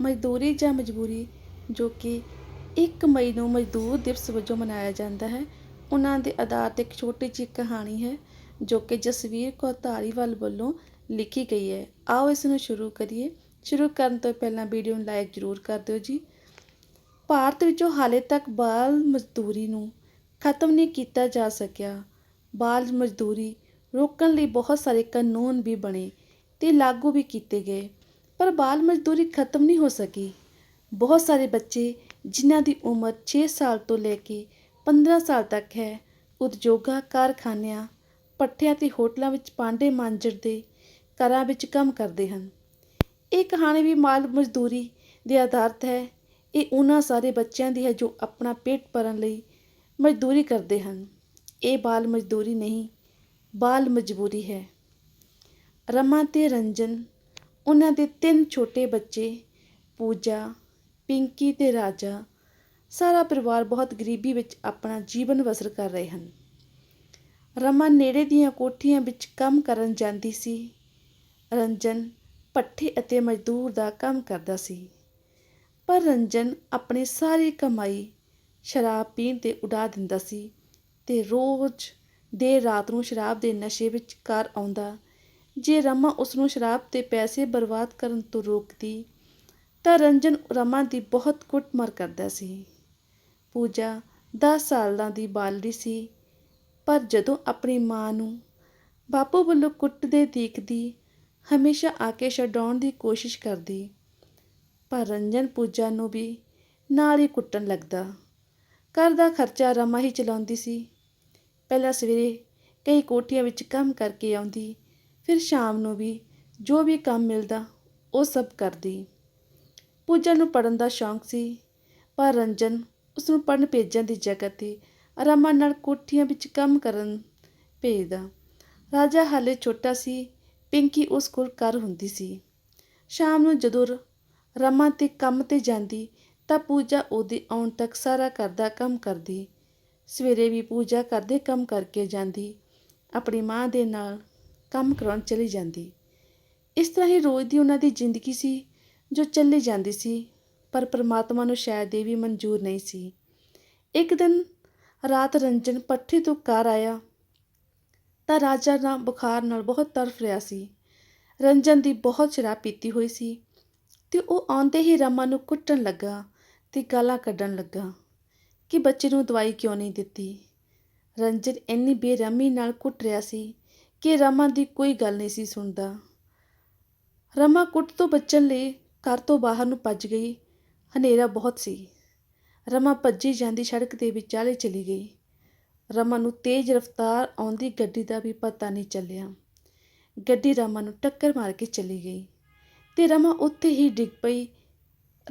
ਮਜ਼ਦੂਰੀ ਜਾਂ ਮਜਬੂਰੀ ਜੋ ਕਿ ਇੱਕ ਮਈ ਨੂੰ ਮਜ਼ਦੂਰ ਦਿਵਸ ਵਜੋਂ ਮਨਾਇਆ ਜਾਂਦਾ ਹੈ, ਉਹਨਾਂ ਦੇ ਆਧਾਰ 'ਤੇ ਇੱਕ ਛੋਟੀ ਜਿਹੀ ਕਹਾਣੀ ਹੈ ਜੋ ਕਿ ਜਸਵੀਰ ਕੌਰ ਧਾਰੀਵਾਲ ਵੱਲੋਂ ਲਿਖੀ ਗਈ ਹੈ। ਆਓ ਇਸ ਨੂੰ ਸ਼ੁਰੂ ਕਰੀਏ। ਸ਼ੁਰੂ ਕਰਨ ਤੋਂ ਪਹਿਲਾਂ ਵੀਡੀਓ ਨੂੰ ਲਾਈਕ ਜ਼ਰੂਰ ਕਰ ਦਿਓ ਜੀ। ਭਾਰਤ ਵਿੱਚੋਂ ਹਾਲੇ ਤੱਕ ਬਾਲ ਮਜ਼ਦੂਰੀ ਨੂੰ ਖਤਮ ਨਹੀਂ ਕੀਤਾ ਜਾ ਸਕਿਆ। ਬਾਲ ਮਜ਼ਦੂਰੀ ਰੋਕਣ ਲਈ ਬਹੁਤ ਸਾਰੇ ਕਾਨੂੰਨ ਵੀ ਬਣੇ ਤੇ ਲਾਗੂ ਵੀ ਕੀਤੇ ਗਏ। ਪਰ ਬਾਲ ਮਜ਼ਦੂਰੀ ਖਤਮ ਨਹੀਂ ਹੋ ਸਕੀ। ਬਹੁਤ ਸਾਰੇ ਬੱਚੇ, ਜਿਨ੍ਹਾਂ ਦੀ ਉਮਰ 6 ਸਾਲ ਤੋਂ ਲੈ ਕੇ 15 ਸਾਲ ਤੱਕ ਹੈ, ਉਦਯੋਗਾਂ, ਕਾਰਖਾਨਿਆਂ, ਪੱਠਿਆਂ ਤੇ ਹੋਟਲਾਂ ਵਿੱਚ ਪਾਂਡੇ ਮਾਂਜਣ ਦੇ ਘਰਾਂ ਵਿੱਚ ਕੰਮ ਕਰਦੇ ਹਨ। ਇਹ ਕਹਾਣੀ ਵੀ ਮਾਲ ਮਜ਼ਦੂਰੀ ਦੇ ਆਧਾਰਿਤ ਹੈ। ਇਹ ਉਹਨਾਂ ਸਾਰੇ ਬੱਚਿਆਂ ਦੀ ਹੈ ਜੋ ਆਪਣਾ ਪੇਟ ਭਰਨ ਲਈ ਮਜ਼ਦੂਰੀ ਕਰਦੇ ਹਨ। ਇਹ ਬਾਲ ਮਜ਼ਦੂਰੀ ਨਹੀਂ, ਬਾਲ ਮਜਬੂਰੀ ਹੈ। ਰਮਾ ਤੇ ਰੰਜਨ ਉਹਨਾਂ ਦੇ ਤਿੰਨ ਛੋਟੇ ਬੱਚੇ, ਪੂਜਾ, ਪਿੰਕੀ ਅਤੇ ਰਾਜਾ, ਸਾਰਾ ਪਰਿਵਾਰ ਬਹੁਤ ਗਰੀਬੀ ਵਿੱਚ ਆਪਣਾ ਜੀਵਨ ਬਸਰ ਕਰ ਰਹੇ ਹਨ। ਰਮਾ ਨੇੜੇ ਦੀਆਂ ਕੋਠੀਆਂ ਵਿੱਚ ਕੰਮ ਕਰਨ ਜਾਂਦੀ ਸੀ। ਰੰਜਨ ਭੱਠੇ ਅਤੇ ਮਜ਼ਦੂਰ ਦਾ ਕੰਮ ਕਰਦਾ ਸੀ। ਪਰ ਰੰਜਨ ਆਪਣੀ ਸਾਰੀ ਕਮਾਈ ਸ਼ਰਾਬ ਪੀਣ ਤੇ ਉਡਾ ਦਿੰਦਾ ਸੀ ਤੇ ਰੋਜ਼ ਦੇਰ ਰਾਤ ਨੂੰ ਸ਼ਰਾਬ ਦੇ ਨਸ਼ੇ ਵਿੱਚ ਘਰ ਆਉਂਦਾ ਜੇ ਰਮਾ ਉਸ ਨੂੰ ਸ਼ਰਾਬ ਤੇ ਪੈਸੇ ਬਰਬਾਦ ਕਰਨ ਤੋਂ ਰੋਕਦੀ, ਤਾਂ ਰੰਜਨ ਰਮਾ ਦੀ ਬਹੁਤ ਕੁੱਟਮਾਰ ਕਰਦਾ ਸੀ। ਪੂਜਾ 10 ਸਾਲਾਂ ਦੀ ਬਾਲੜੀ ਸੀ, ਪਰ ਜਦੋਂ ਆਪਣੀ ਮਾਂ ਨੂੰ ਬਾਪੂ ਵੱਲੋਂ ਕੁੱਟਦੇ ਦੇਖਦੀ, ਹਮੇਸ਼ਾ ਆ ਕੇ ਛਡਾਉਣ ਦੀ ਕੋਸ਼ਿਸ਼ ਕਰਦੀ, ਪਰ ਰੰਜਨ ਪੂਜਾ ਨੂੰ ਵੀ ਨਾਲ ਹੀ ਕੁੱਟਣ ਲੱਗਦਾ। ਘਰ ਦਾ ਖਰਚਾ ਰਮਾ ਹੀ ਚਲਾਉਂਦੀ ਸੀ। ਪਹਿਲਾਂ ਸਵੇਰੇ ਕਈ ਕੋਠੀਆਂ ਵਿੱਚ ਕੰਮ ਕਰਕੇ ਆਉਂਦੀ ਫਿਰ ਸ਼ਾਮ ਨੂੰ ਵੀ ਜੋ ਵੀ ਕੰਮ ਮਿਲਦਾ, ਉਹ ਸਭ ਕਰਦੀ। ਪੂਜਾ ਨੂੰ ਪੜਨ ਦਾ ਸ਼ੌਂਕ ਸੀ, ਪਰ ਰੰਜਨ ਉਸ ਨੂੰ ਪੜਨ ਭੇਜਣ ਦੀ ਜਗ੍ਹਾ ਤੇ ਰਮਾ ਨਾਲ ਕੋਠੀਆਂ ਵਿੱਚ ਕੰਮ ਕਰਨ ਭੇਜਦਾ। ਰਾਜਾ ਹਾਲੇ ਛੋਟਾ ਸੀ, ਪਿੰਕੀ ਉਸ ਕੋਲ ਕਰ ਹੁੰਦੀ ਸੀ। ਸ਼ਾਮ ਨੂੰ ਜਦੋਂ ਰਮਾ ਤੇ ਕੰਮ ਤੇ ਜਾਂਦੀ, ਤਾਂ ਪੂਜਾ ਉਹਦੇ ਆਉਣ ਤੱਕ ਸਾਰਾ ਕਰਦਾ ਕੰਮ ਕਰਦੀ। ਸਵੇਰੇ ਵੀ ਪੂਜਾ ਕਰਦੇ ਕੰਮ ਕਰਕੇ ਜਾਂਦੀ, ਆਪਣੀ ਮਾਂ ਦੇ ਨਾਲ ਕੰਮ ਕਰਾਉਣ ਚਲੀ ਜਾਂਦੀ। ਇਸ ਤਰ੍ਹਾਂ ਹੀ ਰੋਜ਼ ਦੀ ਉਹਨਾਂ ਦੀ ਜ਼ਿੰਦਗੀ ਸੀ, ਜੋ ਚੱਲੀ ਜਾਂਦੀ ਸੀ, ਪਰ ਪ੍ਰਮਾਤਮਾ ਨੂੰ ਸ਼ਾਇਦ ਇਹ ਵੀ ਮਨਜ਼ੂਰ ਨਹੀਂ ਸੀ। ਇੱਕ ਦਿਨ ਰਾਤ ਰੰਜਨ ਪੱਠੇ ਤੋਂ ਘਰ ਆਇਆ, ਤਾਂ ਰਾਜਾ ਨਾ ਬੁਖਾਰ ਨਾਲ ਬਹੁਤ ਤੜਫ ਰਿਹਾ ਸੀ। ਰੰਜਨ ਦੀ ਬਹੁਤ ਸ਼ਰਾਬ ਪੀਤੀ ਹੋਈ ਸੀ ਤੇ ਉਹ ਆਉਂਦੇ ਹੀ ਰਮਾ ਨੂੰ ਕੁੱਟਣ ਲੱਗਾ ਤੇ ਗਾਲਾਂ ਕੱਢਣ ਲੱਗਾ ਕਿ ਬੱਚੇ ਨੂੰ ਦਵਾਈ ਕਿਉਂ ਨਹੀਂ ਦਿੱਤੀ। ਰੰਜਨ ਇੰਨੀ ਬੇਰਹਿਮੀ ਨਾਲ ਕੁੱਟ ਰਿਹਾ ਸੀ ਕਿ ਰਮਾ ਦੀ ਕੋਈ ਗੱਲ ਨਹੀਂ ਸੀ ਸੁਣਦਾ। ਰਮਾ ਕੁੱਟ ਤੋਂ ਬਚਣ ਲਈ ਘਰ ਤੋਂ ਬਾਹਰ ਨੂੰ ਭੱਜ ਗਈ। ਹਨੇਰਾ ਬਹੁਤ ਸੀ। ਰਮਾ ਭੱਜੀ ਜਾਂਦੀ ਸੜਕ ਦੇ ਵਿਚਾਲੇ ਚਲੀ ਗਈ। ਰਮਾ ਨੂੰ ਤੇਜ਼ ਰਫ਼ਤਾਰ ਆਉਂਦੀ ਗੱਡੀ ਦਾ ਵੀ ਪਤਾ ਨਹੀਂ ਚੱਲਿਆ। ਗੱਡੀ ਰਮਾ ਨੂੰ ਟੱਕਰ ਮਾਰ ਕੇ ਚਲੀ ਗਈ ਤੇ ਰਮਾ ਉੱਥੇ ਹੀ ਡਿੱਗ ਪਈ।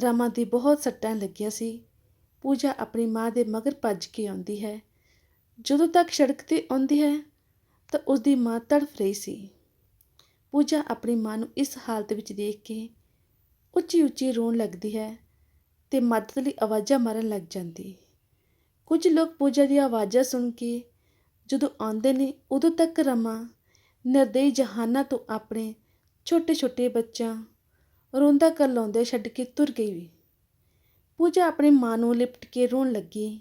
ਰਮਾ ਦੀ ਬਹੁਤ ਸੱਟਾਂ ਲੱਗੀਆਂ ਸੀ। ਪੂਜਾ ਆਪਣੀ ਮਾਂ ਦੇ ਮਗਰ ਭੱਜ ਕੇ ਆਉਂਦੀ ਹੈ। ਜਦੋਂ ਤੱਕ ਸੜਕ ਤੇ ਆਉਂਦੀ ਹੈ ਤਾਂ ਉਸ ਦੀ ਮਾਂ ਤੜਫ ਰਹੀ ਸੀ। ਪੂਜਾ ਆਪਣੀ ਮਾਂ ਨੂੰ ਇਸ ਹਾਲਤ ਵਿੱਚ ਦੇਖ ਕੇ ਉੱਚੀ ਉੱਚੀ ਰੋਣ ਲੱਗਦੀ ਹੈ ਤੇ ਮਦਦ ਲਈ ਆਵਾਜ਼ਾਂ ਮਾਰਨ ਲੱਗ ਜਾਂਦੀ। ਕੁਝ ਲੋਕ ਪੂਜਾ ਦੀ ਆਵਾਜ਼ਾਂ ਸੁਣ ਕੇ ਜਦੋਂ ਆਉਂਦੇ ਨੇ, ਉਦੋਂ ਤੱਕ ਰਮਾ ਨਿਰਦਈ ਜਹਾਨਾ ਤੋਂ ਆਪਣੇ ਛੋਟੇ ਛੋਟੇ ਬੱਚਿਆਂ ਰੋਂਦਾ ਕਰ ਲਾਉਂਦੇ ਛੱਡ ਕੇ ਤੁਰ ਗਈ। ਵੀ ਪੂਜਾ ਆਪਣੀ ਮਾਂ ਨੂੰ ਲਿਪਟ ਕੇ ਰੋਣ ਲੱਗੀ।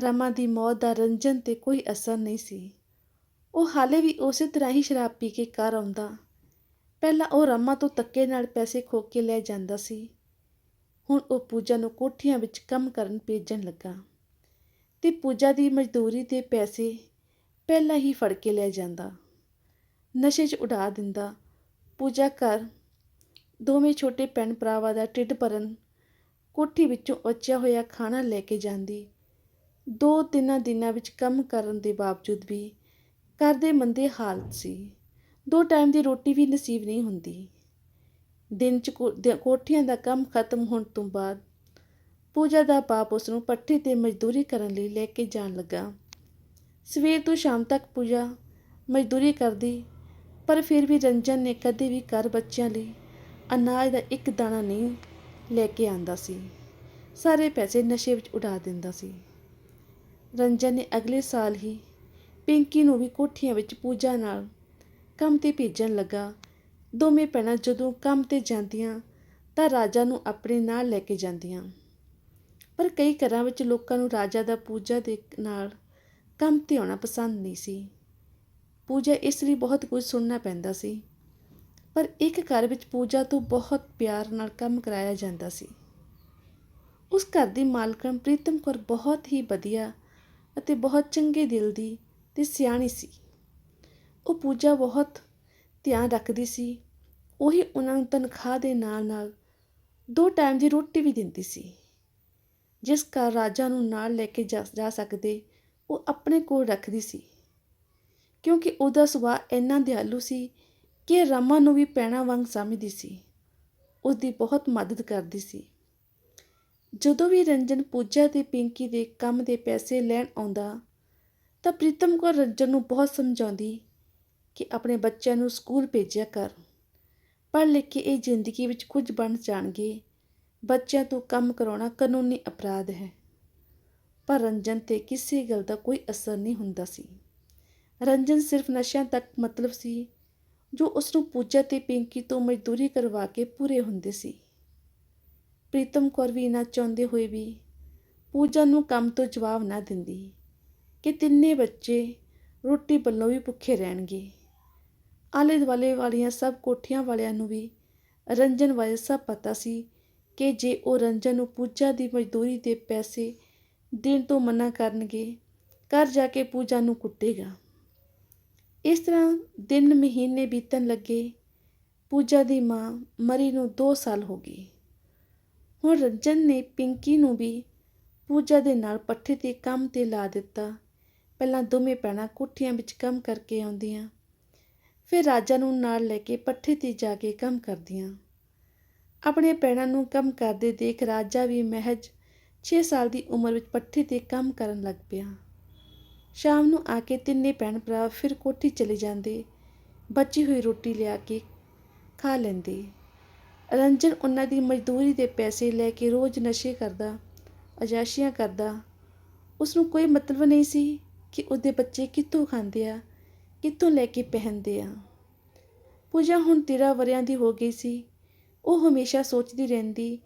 ਰਮਾ ਦੀ ਮੌਤ ਦਾ ਰੰਜਨ ਤੇ ਕੋਈ ਅਸਰ ਨਹੀਂ ਸੀ। ਉਹ ਹਾਲੇ ਵੀ ਉਸੇ ਤਰ੍ਹਾਂ ਹੀ ਸ਼ਰਾਬ ਪੀ ਕੇ ਘਰ ਆਉਂਦਾ। ਪਹਿਲਾਂ ਉਹ ਰਮਾ ਤੋਂ ਤੱਕੇ ਨਾਲ ਪੈਸੇ ਖੋ ਕੇ ਲੈ ਜਾਂਦਾ ਸੀ। ਹੁਣ ਉਹ ਪੂਜਾ ਨੂੰ ਕੋਠੀਆਂ ਵਿੱਚ ਕੰਮ ਕਰਨ ਭੇਜਣ ਲੱਗਾ। ਤੇ ਪੂਜਾ ਦੀ ਮਜ਼ਦੂਰੀ ਦੇ ਪੈਸੇ ਪਹਿਲਾਂ ਹੀ ਫੜ ਕੇ ਲੈ ਜਾਂਦਾ। ਨਸ਼ੇ 'ਚ ਉਡਾ ਦਿੰਦਾ। ਪੂਜਾ ਘਰ ਦੋਵੇਂ ਛੋਟੇ ਭੈਣ ਭਰਾਵਾਂ ਦਾ ਢਿੱਡ ਭਰਨ, ਕੋਠੀ ਵਿੱਚੋਂ ਬਚਿਆ ਹੋਇਆ ਖਾਣਾ ਲੈ ਕੇ ਜਾਂਦੀ। ਦੋ ਤਿੰਨਾਂ ਦਿਨਾਂ ਵਿੱਚ ਕੰਮ ਕਰਨ ਦੇ ਬਾਵਜੂਦ ਵੀ ਘਰ ਦੇ ਮੰਦੇ ਹਾਲਤ ਸੀ। ਦੋ ਟਾਈਮ ਦੀ ਰੋਟੀ ਵੀ ਨਸੀਬ ਨਹੀਂ ਹੁੰਦੀ। ਦਿਨ ਚ ਕੋਠੀਆਂ ਦਾ ਕੰਮ ਖਤਮ ਹੋਣ ਤੋਂ ਬਾਅਦ ਪੂਜਾ ਦਾ ਬਾਪ ਉਸ ਨੂੰ ਪੱਠੇ ਤੇ ਮਜ਼ਦੂਰੀ ਕਰਨ ਲਈ ਲੈ ਕੇ ਜਾਣ ਲੱਗਾ। ਸਵੇਰ ਤੋਂ ਸ਼ਾਮ ਤੱਕ ਪੂਜਾ ਮਜ਼ਦੂਰੀ ਕਰਦੀ, ਪਰ ਫਿਰ ਵੀ ਰੰਜਨ ਨੇ ਕਦੇ ਵੀ ਘਰ ਬੱਚਿਆਂ ਲਈ ਅਨਾਜ ਦਾ ਇੱਕ ਦਾਣਾ ਨਹੀਂ ਲੈ ਕੇ ਆਂਦਾ ਸੀ। ਸਾਰੇ ਪੈਸੇ ਨਸ਼ੇ ਵਿੱਚ ਉਡਾ ਦਿੰਦਾ ਸੀ। ਰੰਜਨ ਨੇ ਅਗਲੇ ਸਾਲ ਹੀ ਪਿੰਕੀ ਨੂੰ ਵੀ ਕੋਠੀਆਂ ਵਿੱਚ ਪੂਜਾ ਨਾਲ ਕੰਮ ਤੇ ਭੇਜਣ ਲੱਗਾ। ਦੋਵੇਂ ਭੈਣਾਂ ਜਦੋਂ ਕੰਮ ਤੇ ਜਾਂਦੀਆਂ ਤਾਂ ਰਾਜਾ ਨੂੰ ਆਪਣੇ ਨਾਲ ਲੈ ਕੇ ਜਾਂਦੀਆਂ। ਪਰ ਕਈ ਘਰਾਂ ਵਿੱਚ ਲੋਕਾਂ ਨੂੰ ਰਾਜਾ ਦਾ ਪੂਜਾ ਦੇ ਨਾਲ ਕੰਮ ਤੇ ਆਉਣਾ ਪਸੰਦ ਨਹੀਂ ਸੀ। ਪੂਜਾ ਇਸ ਲਈ ਬਹੁਤ ਕੁਝ ਸੁਣਨਾ ਪੈਂਦਾ ਸੀ। ਪਰ ਇੱਕ ਘਰ ਵਿੱਚ ਪੂਜਾ ਤੋਂ ਬਹੁਤ ਪਿਆਰ ਨਾਲ ਕੰਮ ਕਰਾਇਆ ਜਾਂਦਾ ਸੀ। ਉਸ ਘਰ ਦੀ ਮਾਲਕਣ ਪ੍ਰੀਤਮ ਕੌਰ ਬਹੁਤ ਹੀ ਵਧੀਆ ਅਤੇ ਬਹੁਤ ਚੰਗੇ ਦਿਲ ਦੀ ਅਤੇ ਸਿਆਣੀ ਸੀ। ਉਹ ਪੂਜਾ ਬਹੁਤ ਧਿਆਨ ਰੱਖਦੀ ਸੀ। ਉਹੀ ਉਹਨਾਂ ਨੂੰ ਤਨਖਾਹ ਦੇ ਨਾਲ ਨਾਲ ਦੋ ਟਾਈਮ ਦੀ ਰੋਟੀ ਵੀ ਦਿੰਦੀ ਸੀ। ਜਿਸ ਘਰ ਰਾਜਾ ਨੂੰ ਨਾਲ ਲੈ ਕੇ ਜਾ ਜਾ ਸਕਦੇ, ਉਹ ਆਪਣੇ ਕੋਲ ਰੱਖਦੀ ਸੀ। ਕਿਉਂਕਿ ਉਹਦਾ ਸੁਭਾਅ ਇੰਨਾ ਦਿਆਲੂ ਸੀ ਕਿ ਰਮਾ ਨੂੰ ਵੀ ਪੈਣਾ ਵਾਂਗ ਸਮਝਦੀ ਸੀ। ਉਹਦੀ ਬਹੁਤ ਮਦਦ ਕਰਦੀ ਸੀ। ਜਦੋਂ ਵੀ ਰੰਜਨ ਪੂਜਾ ਤੇ ਪਿੰਕੀ ਦੇ ਕੰਮ ਦੇ ਪੈਸੇ ਲੈਣ ਆਉਂਦਾ ਤਾਂ ਪ੍ਰੀਤਮ ਕੌਰ ਰੰਜਨ ਨੂੰ ਬਹੁਤ ਸਮਝਾਉਂਦੀ ਕਿ ਆਪਣੇ ਬੱਚਿਆਂ ਨੂੰ ਸਕੂਲ ਭੇਜਿਆ ਕਰ। ਪੜ੍ਹ ਲਿਖ ਕੇ ਇਹ ਜ਼ਿੰਦਗੀ ਵਿੱਚ ਕੁਝ ਬਣ ਜਾਣਗੇ। ਬੱਚਿਆਂ ਤੋਂ ਕੰਮ ਕਰਾਉਣਾ ਕਾਨੂੰਨੀ ਅਪਰਾਧ ਹੈ। ਪਰ ਰੰਜਨ ਤੇ ਕਿਸੇ ਗੱਲ ਦਾ ਕੋਈ ਅਸਰ ਨਹੀਂ ਹੁੰਦਾ ਸੀ। ਰੰਜਨ ਸਿਰਫ ਨਸ਼ਿਆਂ ਤੱਕ ਮਤਲਬ ਸੀ, ਜੋ ਉਸ ਨੂੰ ਪੂਜਾ ਤੇ ਪਿੰਕੀ ਤੋਂ ਮਜ਼ਦੂਰੀ ਕਰਵਾ ਕੇ ਪੂਰੇ ਹੁੰਦੇ ਸੀ। ਪ੍ਰੀਤਮ ਕੌਰ ਵੀ ਨਾ ਚਾਹੁੰਦੇ ਹੋਏ ਵੀ ਪੂਜਾ ਨੂੰ ਕੰਮ ਤੋਂ ਜਵਾਬ ਨਾ ਦਿੰਦੀ। ਕਿ ਤਿੰਨੇ ਬੱਚੇ ਰੋਟੀ ਵੱਲੋਂ ਵੀ ਭੁੱਖੇ ਰਹਿਣਗੇ। ਆਲੇ ਦੁਆਲੇ ਵਾਲੀਆਂ ਸਭ ਕੋਠੀਆਂ ਵਾਲਿਆਂ ਨੂੰ ਵੀ ਰੰਜਨ ਬਾਰੇ ਸਭ ਪਤਾ ਸੀ ਕਿ ਜੇ ਉਹ ਰੰਜਨ ਨੂੰ ਪੂਜਾ ਦੀ ਮਜ਼ਦੂਰੀ ਦੇ ਪੈਸੇ ਦੇਣ ਤੋਂ ਮਨਾ ਕਰਨਗੇ, ਘਰ ਜਾ ਕੇ ਪੂਜਾ ਨੂੰ ਕੁੱਟੇਗਾ। ਇਸ ਤਰ੍ਹਾਂ ਦਿਨ ਮਹੀਨੇ ਬੀਤਣ ਲੱਗੇ। ਪੂਜਾ ਦੀ ਮਾਂ ਮਰੀ ਨੂੰ 2 ਸਾਲ ਹੋ ਗਏ। ਹੁਣ ਰੰਜਨ ਨੇ ਪਿੰਕੀ ਨੂੰ ਵੀ ਪੂਜਾ ਦੇ ਨਾਲ ਪੱਠੇ ਤੇ ਕੰਮ ਤੇ ਲਾ ਦਿੱਤਾ। ਪਹਿਲਾਂ ਦੋਵੇਂ ਭੈਣਾਂ ਕੋਠੀਆਂ ਵਿੱਚ ਕੰਮ ਕਰਕੇ ਆਉਂਦੀਆਂ। ਫਿਰ ਰਾਜਾ ਨੂੰ ਨਾਲ ਲੈ ਕੇ ਪੱਠੇ ਤੇ ਜਾ ਕੇ ਕੰਮ ਕਰਦੀਆਂ। ਆਪਣੇ ਭੈਣਾਂ ਨੂੰ ਕੰਮ ਕਰਦੇ ਦੇਖ ਰਾਜਾ ਵੀ ਮਹਿਜ 6 ਸਾਲ ਦੀ ਉਮਰ ਵਿੱਚ ਪੱਠੇ ਤੇ ਕੰਮ ਕਰਨ ਲੱਗ ਪਿਆ। ਸ਼ਾਮ ਨੂੰ ਆ ਕੇ ਤਿੰਨੇ ਭੈਣ ਭਰਾ ਫਿਰ ਕੋਠੀ ਚਲੇ ਜਾਂਦੇ। ਬਚੀ ਹੋਈ ਰੋਟੀ ਲਿਆ ਕੇ ਖਾ ਲੈਂਦੇ। ਰੰਜਨ ਉਹਨਾਂ ਦੀ ਮਜ਼ਦੂਰੀ ਦੇ ਪੈਸੇ ਲੈ ਕੇ ਰੋਜ਼ ਨਸ਼ੇ ਕਰਦਾ ਅਜਾਸ਼ੀਆਂ ਕਰਦਾ। ਉਸ ਨੂੰ ਕੋਈ ਮਤਲਬ ਨਹੀਂ ਸੀ ਕਿ ਉਹਦੇ ਬੱਚੇ ਕਿੱਥੋਂ ਖਾਂਦੇ ਆ, ਕਿੱਥੋਂ ਲੈ ਕੇ ਪਹਿਨਦੇ ਆ। ਪੂਜਾ ਹੁਣ 13 ਵਰਿਆਂ ਦੀ ਹੋ ਗਈ ਸੀ। ਉਹ ਹਮੇਸ਼ਾ ਸੋਚਦੀ ਰਹਿੰਦੀ,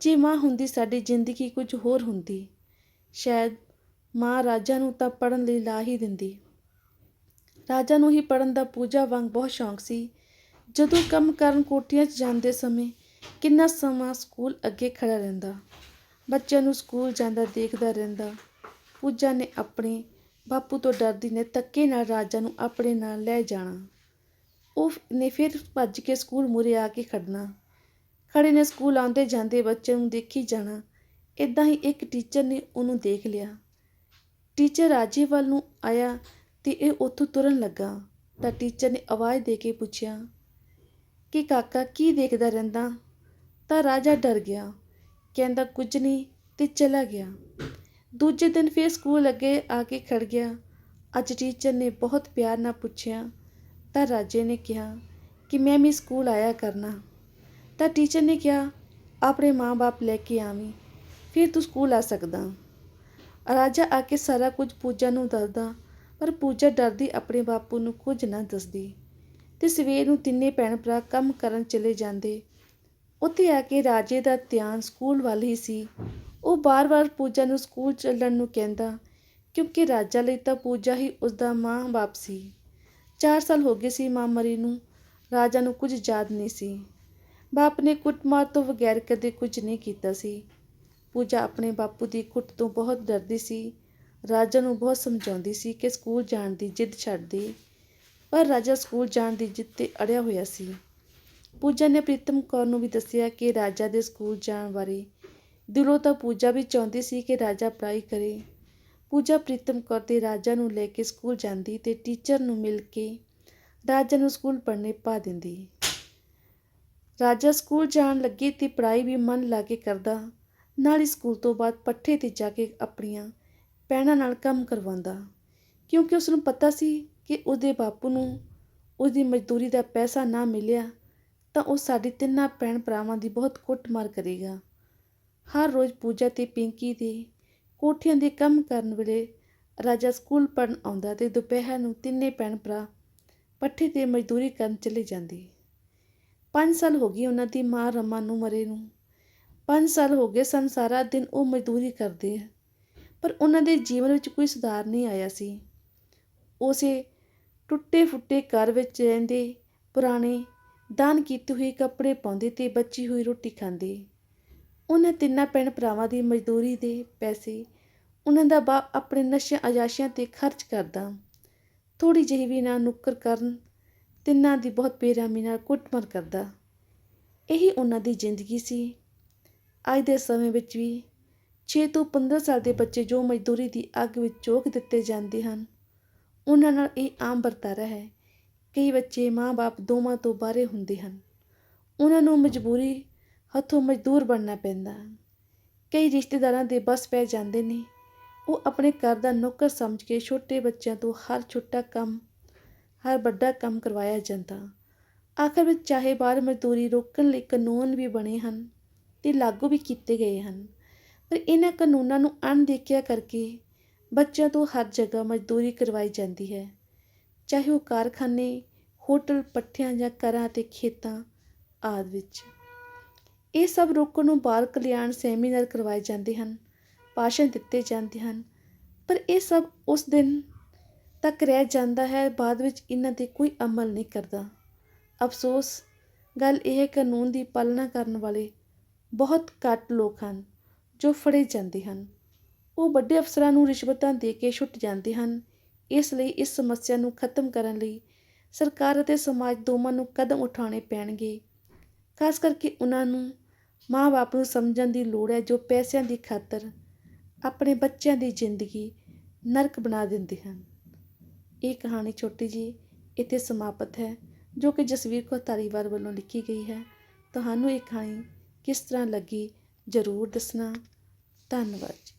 ਜੇ ਮਾਂ ਹੁੰਦੀ ਸਾਡੀ ਜ਼ਿੰਦਗੀ ਕੁਝ ਹੋਰ ਹੁੰਦੀ। ਸ਼ਾਇਦ ਮਾਂ ਰਾਜਾ ਨੂੰ ਤਾਂ ਪੜਨ ਲਈ ਲਾ ਹੀ ਦਿੰਦੀ। ਰਾਜਾ ਨੂੰ ਹੀ ਪੜਨ ਦਾ ਪੂਜਾ ਵਾਂਗ ਬਹੁਤ ਸ਼ੌਂਕ ਸੀ। ਜਦੋਂ ਕੰਮ ਕਰਨ ਕੋਠੀਆਂ 'ਚ ਜਾਂਦੇ ਸਮੇਂ ਕਿੰਨਾ ਸਮਾਂ ਸਕੂਲ ਅੱਗੇ ਖੜਾ ਰਹਿੰਦਾ। ਬੱਚਿਆਂ ਨੂੰ ਸਕੂਲ ਜਾਂਦਾ ਦੇਖਦਾ ਰਹਿੰਦਾ। ਪੂਜਾ ਨੇ ਆਪਣੇ ਬਾਪੂ ਤੋਂ ਡਰਦੀ ਨੇ ਧੱਕੇ ਨਾਲ ਰਾਜਾ ਨੂੰ ਆਪਣੇ ਨਾਲ ਲੈ ਜਾਣਾ। ਉਹ ਨੇ ਫਿਰ ਭੱਜ ਕੇ ਸਕੂਲ ਮੂਹਰੇ ਆ ਕੇ ਖੜਨਾ। ਖੜੇ ਨੇ ਸਕੂਲ ਆਉਂਦੇ ਜਾਂਦੇ ਬੱਚੇ ਨੂੰ ਦੇਖੀ ਜਾਣਾ। ਇਦਾਂ ਹੀ ਇੱਕ ਟੀਚਰ ਨੇ ਉਹਨੂੰ ਦੇਖ ਲਿਆ। ਟੀਚਰ ਰਾਜੇ ਵੱਲ ਨੂੰ ਆਇਆ ਤੇ ਇਹ ਉੱਥੋਂ ਤੁਰਨ ਲੱਗਾ। ਤਾਂ ਟੀਚਰ ਨੇ ਆਵਾਜ਼ ਦੇ ਕੇ ਪੁੱਛਿਆ, ਕਿ ਕਾਕਾ, ਕੀ ਦੇਖਦਾ ਰਹਿੰਦਾ? ਤਾਂ ਰਾਜਾ ਡਰ ਗਿਆ। ਕਹਿੰਦਾ, ਕੁਝ ਨਹੀਂ, ਤੇ ਚਲਾ ਗਿਆ। ਦੂਜੇ ਦਿਨ ਫਿਰ ਸਕੂਲ ਅੱਗੇ ਆ ਕੇ ਖੜ੍ਹ ਗਿਆ। ਅੱਜ ਟੀਚਰ ਨੇ ਬਹੁਤ ਪਿਆਰ ਨਾਲ ਪੁੱਛਿਆ, ਤਾਂ ਰਾਜੇ ਨੇ ਕਿਹਾ ਕਿ ਮੈਂ ਵੀ ਸਕੂਲ ਆਇਆ ਕਰਨਾ। ਤਾਂ ਟੀਚਰ ਨੇ ਕਿਹਾ, ਆਪਣੇ ਮਾਂ-ਬਾਪ ਲੈ ਕੇ ਆਵੀਂ, ਫਿਰ ਤੂੰ ਸਕੂਲ ਆ ਸਕਦਾ। ਰਾਜਾ ਆ ਕੇ ਸਾਰਾ ਕੁਝ ਪੂਜਾ ਨੂੰ ਦੱਸਦਾ, ਪਰ ਪੂਜਾ ਡਰਦੀ ਆਪਣੇ ਬਾਪੂ ਨੂੰ ਕੁਝ ਨਾ ਦੱਸਦੀ। ਤੇ ਸਵੇਰ ਨੂੰ ਤਿੰਨੇ ਭੈਣ ਭਰਾ ਕੰਮ ਕਰਨ ਚਲੇ ਜਾਂਦੇ। ਉੱਥੇ ਆ ਕੇ ਰਾਜੇ ਦਾ ਧਿਆਨ ਸਕੂਲ ਵੱਲ ਹੀ ਸੀ। ਉਹ ਬਾਰ-ਬਾਰ ਪੂਜਾ ਨੂੰ ਸਕੂਲ ਚੱਲਣ ਨੂੰ ਕਹਿੰਦਾ, ਕਿਉਂਕਿ ਰਾਜਾ ਲਈ ਤਾਂ ਪੂਜਾ ਹੀ ਉਸਦਾ ਮਾਂ-ਬਾਪ ਸੀ। 4 ਸਾਲ ਹੋ ਗਏ ਸੀ ਮਾਂ ਮਰੀ ਨੂੰ, ਰਾਜਾ ਨੂੰ ਕੁਝ ਯਾਦ ਨਹੀਂ ਸੀ। ਬਾਪ ਨੇ ਕੁੱਟਮਾਰ ਤੋਂ ਬਗੈਰ ਕਦੇ ਕੁਝ ਨਹੀਂ ਕੀਤਾ ਸੀ। ਪੂਜਾ ਆਪਣੇ ਬਾਪੂ ਦੀ ਕੁੱਟ ਤੋਂ ਬਹੁਤ ਡਰਦੀ ਸੀ। ਰਾਜਾ ਨੂੰ ਬਹੁਤ ਸਮਝਾਉਂਦੀ ਸੀ ਕਿ ਸਕੂਲ ਜਾਣ ਦੀ ਜਿੱਦ ਛੱਡ ਦੇ, ਪਰ ਰਾਜਾ ਸਕੂਲ ਜਾਣ ਦੀ ਜਿੱਦ ਤੇ ਅੜਿਆ ਹੋਇਆ ਸੀ। ਪੂਜਾ ਨੇ ਪ੍ਰੀਤਮ ਕੌਰ ਨੂੰ ਵੀ ਦੱਸਿਆ ਕਿ ਰਾਜਾ ਦੇ ਸਕੂਲ ਜਾਣ ਬਾਰੇ ਦਿਲੋਂ ਤਾਂ ਪੂਜਾ ਵੀ ਚਾਹੁੰਦੀ ਸੀ ਕਿ ਰਾਜਾ ਪੜ੍ਹਾਈ ਕਰੇ। ਪੂਜਾ ਪ੍ਰੀਤਮ ਕੌਰ ਤੇ ਰਾਜਾ ਨੂੰ ਲੈ ਕੇ ਸਕੂਲ ਜਾਂਦੀ ਤੇ ਟੀਚਰ ਨੂੰ ਮਿਲ ਕੇ ਰਾਜਾ ਨੂੰ ਸਕੂਲ ਪੜ੍ਹਨੇ ਪਾ ਦਿੰਦੀ। ਰਾਜਾ ਸਕੂਲ ਜਾਣ ਲੱਗੇ ਤੇ ਪੜ੍ਹਾਈ ਵੀ ਮਨ ਲਾ ਕੇ ਕਰਦਾ, ਨਾਲ ਹੀ ਸਕੂਲ ਤੋਂ ਬਾਅਦ ਪੱਠੇ ਤੇ ਜਾ ਕੇ ਆਪਣੀਆਂ ਭੈਣਾਂ ਨਾਲ ਕੰਮ ਕਰਵਾਉਂਦਾ, ਕਿਉਂਕਿ ਉਸ ਨੂੰ ਪਤਾ ਸੀ ਕਿ ਉਹਦੇ ਬਾਪੂ ਨੂੰ ਉਹਦੀ ਮਜ਼ਦੂਰੀ ਦਾ ਪੈਸਾ ਨਾ ਮਿਲਿਆ ਤਾਂ ਉਹ ਸਾਡੀ ਤਿੰਨਾਂ ਭੈਣ ਭਰਾਵਾਂ ਦੀ ਬਹੁਤ ਕੁੱਟਮਾਰ ਕਰੇਗਾ। ਹਰ ਰੋਜ਼ ਪੂਜਾ ਤੇ ਪਿੰਕੀ ਦੇ ਕੋਠਿਆਂ ਦੇ ਕੰਮ ਕਰਨ ਵੇਲੇ ਰਾਜਾ ਸਕੂਲ ਪੜਨ ਆਉਂਦਾ ਤੇ ਦੁਪਹਿਰ ਨੂੰ ਤਿੰਨੇ ਭੈਣ ਭਰਾ ਪੱਠੇ ਤੇ ਮਜ਼ਦੂਰੀ ਕਰਨ ਚਲੇ ਜਾਂਦੇ। 5 ਸਾਲ ਹੋ ਗਏ ਉਹਨਾਂ ਦੀ ਮਾਂ ਰਮਾ ਨੂੰ ਮਰੇ ਨੂੰ। 5 ਸਾਲ ਹੋ ਗਏ ਸਨ, ਸਾਰਾ ਦਿਨ ਉਹ ਮਜ਼ਦੂਰੀ ਕਰਦੇ ਪਰ ਉਹਨਾਂ ਦੇ ਜੀਵਨ ਵਿੱਚ ਕੋਈ ਸੁਧਾਰ ਨਹੀਂ ਆਇਆ ਸੀ। ਉਸੇ ਟੁੱਟੇ ਫੁੱਟੇ ਘਰ ਵਿੱਚ ਰਹਿੰਦੇ ਪੁਰਾਣੇ ਦਾਨ ਕੀਤੇ ਹੋਏ ਕੱਪੜੇ ਪਾਉਂਦੇ ਤੇ ਬਚੀ ਹੋਈ ਰੋਟੀ ਖਾਂਦੇ। ਉਹਨਾਂ ਤਿੰਨਾਂ ਭੈਣ ਭਰਾਵਾਂ ਦੀ ਮਜ਼ਦੂਰੀ ਦੇ ਪੈਸੇ ਉਹਨਾਂ ਦਾ ਬਾਪ ਆਪਣੇ ਨਸ਼ਿਆਂ ਅਜਾਸ਼ਿਆਂ ਤੇ ਖਰਚ ਕਰਦਾ। ਥੋੜ੍ਹੀ ਜਿਹੀ ਵੀ ਨਾ ਨੁੱਕਰ ਕਰਨ, ਤਿੰਨਾਂ ਦੀ ਬਹੁਤ ਬੇਰਹਿਮੀ ਨਾਲ ਕੁੱਟਮਾਰ ਕਰਦਾ। ਇਹੀ ਉਹਨਾਂ ਦੀ ਜ਼ਿੰਦਗੀ ਸੀ। ਅੱਜ ਦੇ ਸਮੇਂ ਵਿੱਚ ਵੀ 6 ਤੋਂ 15 ਸਾਲ ਦੇ ਬੱਚੇ ਜੋ ਮਜ਼ਦੂਰੀ ਦੀ ਅੱਗ ਵਿੱਚ ਝੋਕ ਦਿੱਤੇ ਜਾਂਦੇ ਹਨ, ਉਹਨਾਂ ਨਾਲ ਇਹ ਆਮ ਵਰਤਾਰਾ ਹੈ। ਕਈ ਬੱਚੇ ਮਾਂ-ਬਾਪ ਦੋਵਾਂ ਤੋਂ ਬਾਹਰੇ ਹੁੰਦੇ ਹਨ। ਉਹਨਾਂ ਨੂੰ ਮਜਬੂਰੀ ਹੱਥੋਂ ਮਜ਼ਦੂਰ ਬਣਨਾ ਪੈਂਦਾ। ਕਈ ਰਿਸ਼ਤੇਦਾਰਾਂ ਦੇ ਬਸ ਪੈ ਜਾਂਦੇ ਨੇ। ਉਹ ਆਪਣੇ ਘਰ ਦਾ ਨੌਕਰ ਸਮਝ ਕੇ ਛੋਟੇ ਬੱਚਿਆਂ ਤੋਂ ਹਰ ਛੋਟਾ ਕੰਮ, ਹਰ ਵੱਡਾ ਕੰਮ ਕਰਵਾਇਆ ਜਾਂਦਾ। ਆਖਰ ਵਿੱਚ ਚਾਹੇ ਬਾਹਰ ਮਜ਼ਦੂਰੀ ਰੋਕਣ ਲਈ ਕਾਨੂੰਨ ਵੀ ਬਣੇ ਹਨ ਤੇ ਲਾਗੂ ਵੀ ਕੀਤੇ ਗਏ ਹਨ, ਪਰ ਇਹਨਾਂ ਕਾਨੂੰਨਾਂ ਨੂੰ ਅਣਦੇਖਿਆ ਕਰਕੇ ਬੱਚਿਆਂ ਤੋਂ ਹਰ ਜਗ੍ਹਾ ਮਜ਼ਦੂਰੀ ਕਰਵਾਈ ਜਾਂਦੀ ਹੈ। ਚਾਹੇ ਉਹ ਕਾਰਖਾਨੇ, ਹੋਟਲ, ਪੱਠਿਆਂ ਜਾਂ ਘਰਾਂ ਤੇ ਖੇਤਾਂ ਆਦਿ ਵਿੱਚ। ਇਹ ਸਭ ਰੋਕਣ ਨੂੰ ਬਾਲ ਕਲਿਆਣ ਸੈਮੀਨਾਰ ਕਰਵਾਏ ਜਾਂਦੇ ਹਨ, ਭਾਸ਼ਣ ਦਿੱਤੇ ਜਾਂਦੇ ਹਨ, ਪਰ ਇਹ ਸਭ ਉਸ ਦਿਨ ਤੱਕ ਰਹਿ ਜਾਂਦਾ ਹੈ, ਬਾਅਦ ਵਿੱਚ ਇਹਨਾਂ ਤੇ ਕੋਈ ਅਮਲ ਨਹੀਂ ਕਰਦਾ। ਅਫਸੋਸ, ਗੱਲ ਇਹ ਹੈ, ਕਾਨੂੰਨ ਦੀ ਪਾਲਣਾ ਕਰਨ ਵਾਲੇ ਬਹੁਤ ਘੱਟ ਲੋਕ ਹਨ ਜੋ ਫੜੇ ਜਾਂਦੇ ਹਨ। ਉਹ ਵੱਡੇ ਅਫਸਰਾਂ ਨੂੰ ਰਿਸ਼ਵਤਾਂ ਦੇ ਕੇ ਛੁੱਟ ਜਾਂਦੇ ਹਨ। ਇਸ ਲਈ ਇਸ ਸਮੱਸਿਆ ਨੂੰ ਖਤਮ ਕਰਨ ਲਈ ਸਰਕਾਰ ਅਤੇ ਸਮਾਜ ਦੋਵਾਂ ਨੂੰ ਕਦਮ ਉਠਾਉਣੇ ਪੈਣਗੇ। ਖਾਸ ਕਰਕੇ ਉਹਨਾਂ ਨੂੰ ਮਾਂ-ਬਾਪ ਨੂੰ ਸਮਝਣ ਦੀ ਲੋੜ ਹੈ ਜੋ ਪੈਸਿਆਂ ਦੀ ਖਾਤਰ ਆਪਣੇ ਬੱਚਿਆਂ ਦੀ ਜ਼ਿੰਦਗੀ ਨਰਕ ਬਣਾ ਦਿੰਦੇ ਹਨ। ਇਹ ਕਹਾਣੀ ਛੋਟੀ ਜੀ ਇੱਥੇ ਸਮਾਪਤ ਹੈ, ਜੋ ਕਿ ਜਸਵੀਰ ਕੌਰ ਧਾਰੀਵਾਲ ਵੱਲੋਂ ਲਿਖੀ ਗਈ ਹੈ। ਤੁਹਾਨੂੰ ਇਹ ਕਹਾਣੀ ਕਿਸ ਤਰ੍ਹਾਂ ਲੱਗੀ ਜ਼ਰੂਰ ਦੱਸਣਾ। ਧੰਨਵਾਦ ਜੀ।